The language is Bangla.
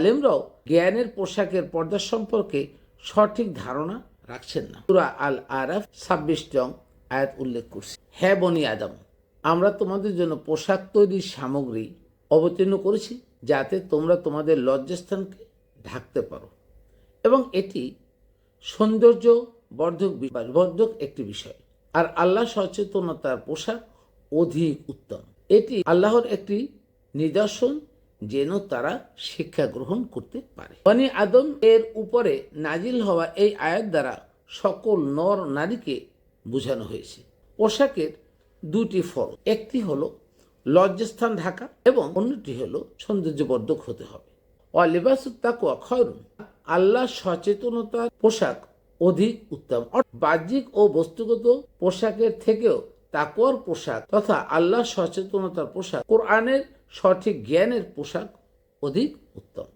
আলেমরাও জ্ঞানের পোশাকের পর্দা সম্পর্কে সঠিক ধারণা রাখছেন না। সুরা আল আরাফ ছাব্বিশ জং আয়াত উল্লেখ করছে হ্যাঁ বনি আদম, আমরা তোমাদের জন্য পোশাক তৈরির সামগ্রী অবতীর্ণ করেছি যাতে তোমরা তোমাদের লজ্জাস্থানকে ঢাকতে পারো। এবং এটি সৌন্দর্য বর্ধক বর্ধক একটি বিষয়। আর আল্লাহ সচেতনতার পোশাক অধিক উত্তম। এটি আল্লাহর একটি নিদর্শন যেন তারা শিক্ষা গ্রহণ করতে পারে। বনি আদম এর উপরে নাজিল হওয়া এই আয়াত দ্বারা সকল নর নারীকে বোঝানো হয়েছে। পোশাকের দুটি ফল একটি হলো লজ্জাস্থান ঢাকা এবং অন্যটি হলো সৌন্দর্যবর্ধক হতে হবে। অলিবাস তাকুয়া আল্লাহ সচেতনতার পোশাক অধিক উত্তম। বাহ্যিক ও বস্তুগত পোশাকের থেকেও তাকুয়ার পোশাক তথা আল্লাহ সচেতনতার পোশাক কোরআনের সঠিক জ্ঞানের পোশাক অধিক উত্তম।